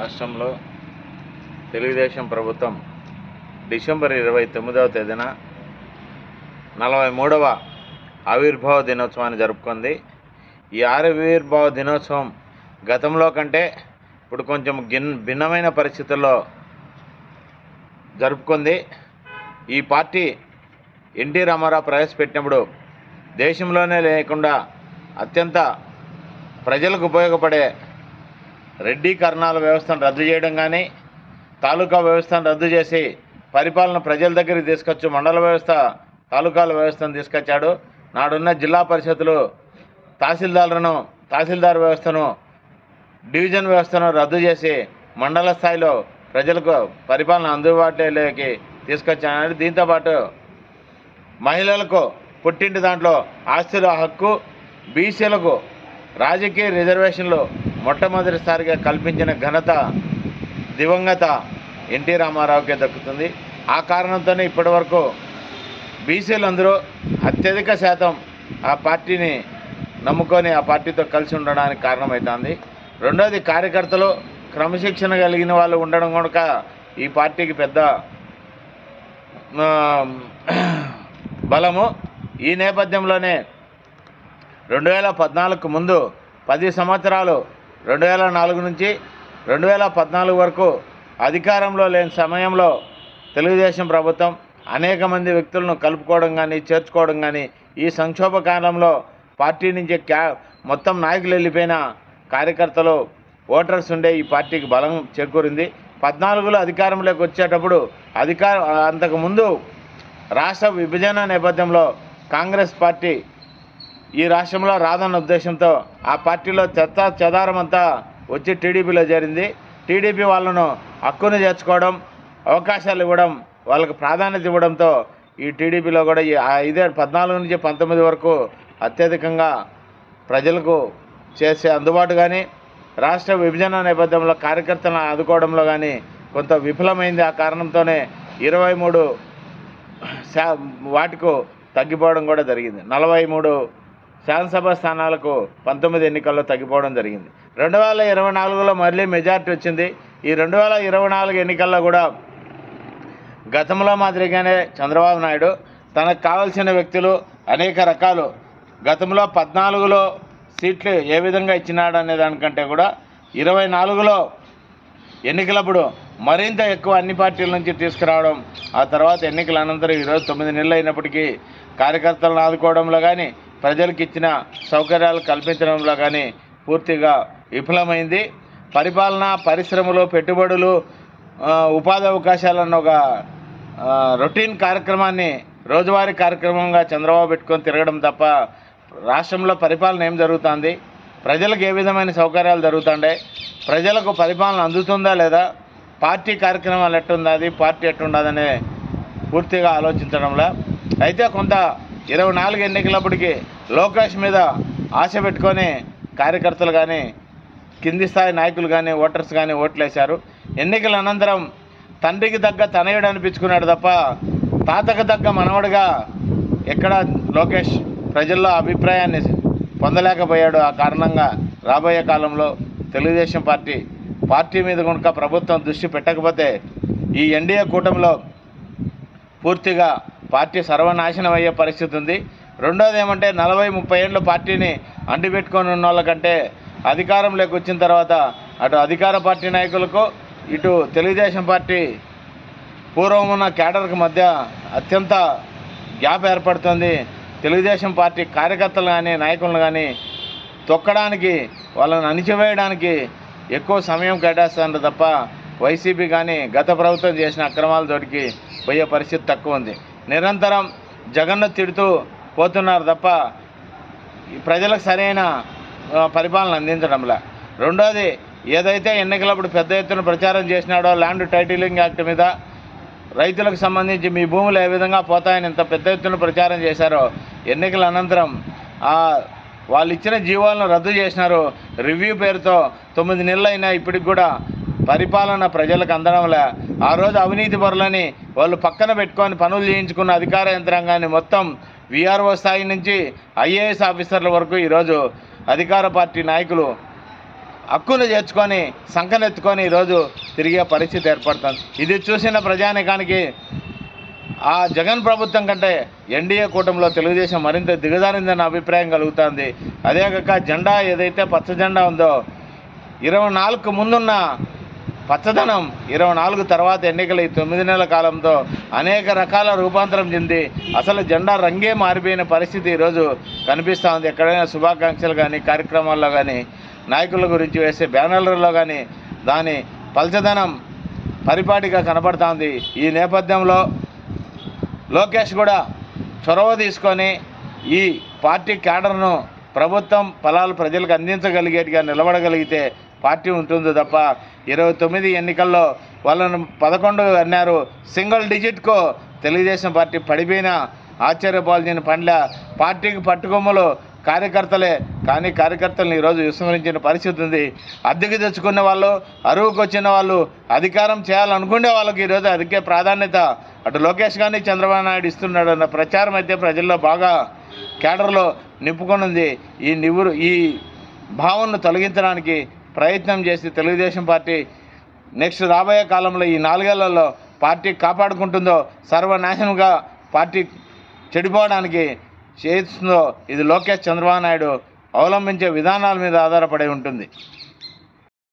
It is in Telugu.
రాష్ట్రంలో తెలుగుదేశం ప్రభుత్వం డిసెంబర్ ఇరవై తొమ్మిదవ తేదీన నలభై మూడవ ఆవిర్భావ దినోత్సవాన్ని జరుపుకుంది. ఈ ఆవిర్భావ దినోత్సవం గతంలో కంటే ఇప్పుడు కొంచెం గిన్ భిన్నమైన పరిస్థితుల్లో జరుపుకుంది. ఈ పార్టీ ఎన్టీ రామారావు ప్రవేశపెట్టినప్పుడు దేశంలోనే లేకుండా అత్యంత ప్రజలకు ఉపయోగపడే రెడ్డి కర్ణాల వ్యవస్థను రద్దు చేయడం కానీ తాలూకా వ్యవస్థను రద్దు చేసి పరిపాలన ప్రజల దగ్గరికి తీసుకొచ్చి మండల వ్యవస్థ తాలూకాల వ్యవస్థను తీసుకొచ్చాడు. నాడున్న జిల్లా పరిషత్లు తహసీల్దారులను తహసీల్దార్ వ్యవస్థను డివిజన్ వ్యవస్థను రద్దు చేసి మండల స్థాయిలో ప్రజలకు పరిపాలన అందుబాటులోకి తీసుకొచ్చానని దీంతోపాటు మహిళలకు పుట్టింటి దాంట్లో ఆస్తుల హక్కు బీసీలకు రాజకీయ రిజర్వేషన్లు మొట్టమొదటిసారిగా కల్పించిన ఘనత దివంగత ఎన్టీ రామారావుకే దక్కుతుంది. ఆ కారణంతోనే ఇప్పటివరకు బీసీలందరూ అత్యధిక శాతం ఆ పార్టీని నమ్ముకొని ఆ పార్టీతో కలిసి ఉండడానికి కారణమవుతుంది రెండోది కార్యకర్తలు క్రమశిక్షణ కలిగిన వాళ్ళు ఉండడం కనుక ఈ పార్టీకి పెద్ద బలము. ఈ నేపథ్యంలోనే రెండు వేల పద్నాలుగుకు ముందు పది సంవత్సరాలు రెండు వేల నాలుగు నుంచి రెండు వేల పద్నాలుగు వరకు అధికారంలో లేని సమయంలో తెలుగుదేశం ప్రభుత్వం అనేక మంది వ్యక్తులను కలుపుకోవడం కానీ చేర్చుకోవడం కానీ ఈ సంక్షోభ కాలంలో పార్టీ నుంచి క్యా మొత్తం నాయకులు వెళ్ళిపోయిన కార్యకర్తలు ఓటర్స్ ఉండే ఈ పార్టీకి బలం చేకూరింది. పద్నాలుగులో అధికారంలోకి వచ్చేటప్పుడు అధికార అంతకుముందు రాష్ట్ర విభజన నేపథ్యంలో కాంగ్రెస్ పార్టీ ఈ రాష్ట్రంలో రాదన్న ఉద్దేశంతో ఆ పార్టీలో చెత్త చెదారమంతా వచ్చి టీడీపీలో చేరింది. టీడీపీ వాళ్ళను హక్కును చేర్చుకోవడం అవకాశాలు ఇవ్వడం వాళ్ళకి ప్రాధాన్యత ఇవ్వడంతో ఈ టీడీపీలో కూడా ఈ ఐదే పద్నాలుగు నుంచి పంతొమ్మిది వరకు అత్యధికంగా ప్రజలకు చేసే అందుబాటు కానీ రాష్ట్ర విభజన నేపథ్యంలో కార్యకర్తలను ఆదుకోవడంలో కానీ కొంత విఫలమైంది. ఆ కారణంతోనే ఇరవై మూడు వాటికు తగ్గిపోవడం కూడా జరిగింది. నలభై మూడు శాసనసభ స్థానాలకు పంతొమ్మిది ఎన్నికల్లో తగ్గిపోవడం జరిగింది. రెండు వేల ఇరవై నాలుగులో మళ్ళీ మెజార్టీ వచ్చింది. ఈ రెండు వేల ఇరవై నాలుగు ఎన్నికల్లో కూడా గతంలో మాదిరిగానే చంద్రబాబు నాయుడు తనకు కావలసిన వ్యక్తులు అనేక రకాలు. గతంలో పద్నాలుగులో సీట్లు ఏ విధంగా ఇచ్చినాడు అనే దానికంటే కూడా ఇరవై నాలుగులో ఎన్నికలప్పుడు మరింత ఎక్కువ అన్ని పార్టీల నుంచి తీసుకురావడం ఆ తర్వాత ఎన్నికల అనంతరం ఈరోజు తొమ్మిది నెలలు అయినప్పటికీ కార్యకర్తలను ఆదుకోవడంలో కానీ ప్రజలకు ఇచ్చిన సౌకర్యాలు కల్పించడంలో కానీ పూర్తిగా విఫలమైంది. పరిపాలన పరిశ్రమలు పెట్టుబడులు ఉపాధి అవకాశాలన్న ఒక రొటీన్ కార్యక్రమాన్ని రోజువారీ కార్యక్రమంగా చంద్రబాబు పెట్టుకొని తిరగడం తప్ప రాష్ట్రంలో పరిపాలన ఏం జరుగుతుంది? ప్రజలకు ఏ విధమైన సౌకర్యాలు జరుగుతుండే ప్రజలకు పరిపాలన అందుతుందా లేదా? పార్టీ కార్యక్రమాలు ఎట్టుంది పార్టీ ఎట్టుండదనే పూర్తిగా ఆలోచించడంలో. అయితే కొంత ఇరవై నాలుగు ఎన్నికలప్పటికీ లోకేష్ మీద ఆశ పెట్టుకొని కార్యకర్తలు కానీ కింది స్థాయి నాయకులు కానీ ఓటర్స్ కానీ ఓట్లేశారు. ఎన్నికల అనంతరం తండ్రికి తగ్గ తనయుడు అనిపించుకున్నాడు తప్ప తాతకు తగ్గ మనవడుగా ఎక్కడ లోకేష్ ప్రజల్లో అభిప్రాయాన్ని పొందలేకపోయాడు. ఆ కారణంగా రాబోయే కాలంలో తెలుగుదేశం పార్టీ పార్టీ మీద కనుక ప్రభుత్వం దృష్టి పెట్టకపోతే ఈ ఎన్డీఏ కూటమిలో పూర్తిగా పార్టీ సర్వనాశనం అయ్యే పరిస్థితి ఉంది. రెండోది ఏమంటే నలభై ముప్పై ఏళ్ళు పార్టీని అంటిపెట్టుకొని ఉన్న వాళ్ళకంటే అధికారంలోకి వచ్చిన తర్వాత అటు అధికార పార్టీ నాయకులకు ఇటు తెలుగుదేశం పార్టీ పూర్వం ఉన్న కేడర్కి మధ్య అత్యంత గ్యాప్ ఏర్పడుతుంది. తెలుగుదేశం పార్టీ కార్యకర్తలు కానీ నాయకులను కానీ తొక్కడానికి వాళ్ళని అణిచివేయడానికి ఎక్కువ సమయం కేటాయిస్తారు తప్ప వైసీపీ కానీ గత ప్రభుత్వం చేసిన అక్రమాల తోటికి పోయే పరిస్థితి తక్కువ ఉంది. నిరంతరం జగన్ను తిడుతూ పోతున్నారు తప్ప ప్రజలకు సరైన పరిపాలన అందించడంలా. రెండోది ఏదైతే ఎన్నికలప్పుడు పెద్ద ఎత్తున ప్రచారం చేసినాడో ల్యాండ్ టైటిలింగ్ యాక్ట్ మీద రైతులకు సంబంధించి మీ భూములు ఏ విధంగా పోతాయని ఇంత పెద్ద ఎత్తున ప్రచారం చేశారో ఎన్నికల అనంతరం వాళ్ళు ఇచ్చిన జీవాలను రద్దు చేసినారు. రివ్యూ పేరుతో తొమ్మిది నెలలైనా ఇప్పటికి కూడా పరిపాలన ప్రజలకు అందడంలే ఆ రోజు అవినీతి పరులని వాళ్ళు పక్కన పెట్టుకొని పనులు చేయించుకున్న అధికార యంత్రాంగాన్ని మొత్తం విఆర్ఓ స్థాయి నుంచి ఐఏఎస్ ఆఫీసర్ల వరకు ఈరోజు అధికార పార్టీ నాయకులు హక్కును చేర్చుకొని సంకనెత్తుకొని ఈరోజు తిరిగే పరిస్థితి ఏర్పడుతుంది. ఇది చూసిన ప్రజానికానికి ఆ జగన్ ప్రభుత్వం కంటే ఎన్డీఏ కూటమిలో తెలుగుదేశం మరింత దిగజారిందన్న అభిప్రాయం కలుగుతుంది. అదేకాక జెండా ఏదైతే పచ్చ జెండా ఉందో ఇరవై నాలుగు ముందున్న పచ్చదనం. ఇరవై నాలుగు తర్వాత ఎన్నికలు ఈ తొమ్మిది నెలల కాలంతో అనేక రకాల రూపాంతరం చెంది అసలు జెండా రంగే మారిపోయిన పరిస్థితి ఈరోజు కనిపిస్తూ ఉంది ఎక్కడైనా శుభాకాంక్షలు కానీ కార్యక్రమాల్లో కానీ నాయకుల గురించి వేసే బ్యానర్లలో కానీ దాని పల్చదనం పరిపాటిగా కనపడతా ఉంది ఈ నేపథ్యంలో లోకేష్ కూడా చొరవ తీసుకొని ఈ పార్టీ క్యాడర్ను ప్రభుత్వం ఫలాలు ప్రజలకు అందించగలిగేట్టుగా నిలబడగలిగితే పార్టీ ఉంటుంది తప్ప ఇరవై తొమ్మిది ఎన్నికల్లో వాళ్ళను పదకొండు అన్నారు. సింగిల్ డిజిట్కు తెలుగుదేశం పార్టీ పడిపోయిన ఆశ్చర్యపాల్చిన పండ్ల పార్టీకి పట్టుకొమ్మలు కార్యకర్తలే. కానీ కార్యకర్తలను ఈరోజు విస్మరించిన పరిస్థితి ఉంది. అద్దెకి తెచ్చుకునే వాళ్ళు అరువుకు వచ్చిన వాళ్ళు అధికారం చేయాలనుకునే వాళ్ళకి ఈరోజు అదికే ప్రాధాన్యత. అటు లోకేష్ కానీ చంద్రబాబు నాయుడు ఇస్తున్నాడు అన్న ప్రచారం అయితే ప్రజల్లో బాగా కేడర్లో నింపుకొని ఉంది. ఈ నివురు ఈ భావనను తొలగించడానికి ప్రయత్నం చేసి తెలుగుదేశం పార్టీ నెక్స్ట్ రాబోయే కాలంలో ఈ నాలుగేళ్ళలో పార్టీ కాపాడుకుంటుందో సర్వనాశనంగా పార్టీ చెడిపోవడానికి చేస్తుందో ఇది లోకేష్ చంద్రబాబు నాయుడు అవలంబించే విధానాల మీద ఆధారపడి ఉంటుంది.